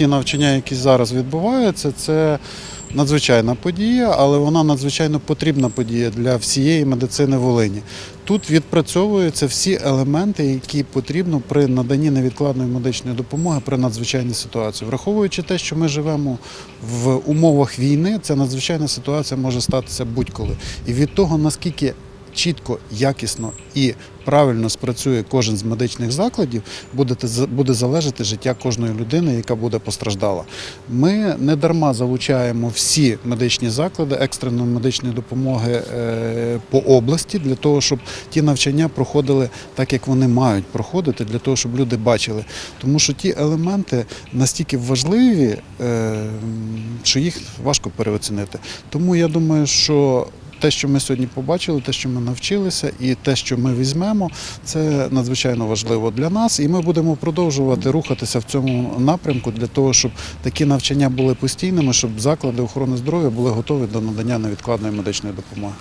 ті навчання, які зараз відбуваються, це надзвичайна подія, але вона надзвичайно потрібна подія для всієї медицини Волині. Тут відпрацьовуються всі елементи, які потрібно при наданні невідкладної медичної допомоги при надзвичайній ситуації. Враховуючи те, що ми живемо в умовах війни, ця надзвичайна ситуація може статися будь-коли. І від того, наскільки чітко, якісно і правильно спрацює кожен з медичних закладів, буде, залежати життя кожної людини, яка буде постраждала. Ми не дарма залучаємо всі медичні заклади екстреної медичної допомоги е, по області для того, щоб ті навчання проходили так, як вони мають проходити, для того, щоб люди бачили. Тому що ті елементи настільки важливі, е, що їх важко переоцінити. Тому я думаю, що те, що ми сьогодні побачили, те, що ми навчилися, і те, що ми візьмемо, це надзвичайно важливо для нас. І ми будемо продовжувати рухатися в цьому напрямку для того, щоб такі навчання були постійними, щоб заклади охорони здоров'я були готові до надання невідкладної медичної допомоги.